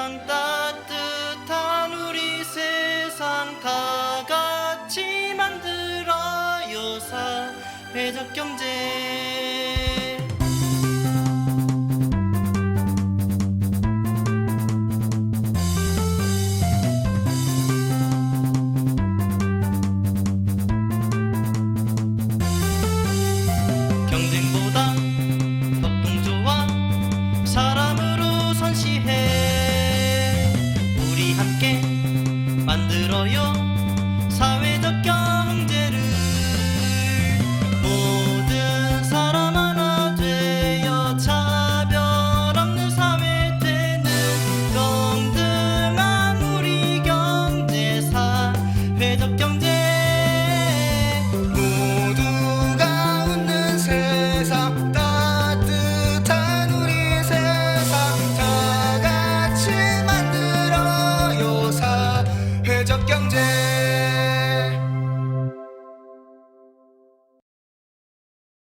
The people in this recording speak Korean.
세상 따뜻한 우리 세상 다 같이 만들어요. 사회적 경제. 있어요. 사회적 경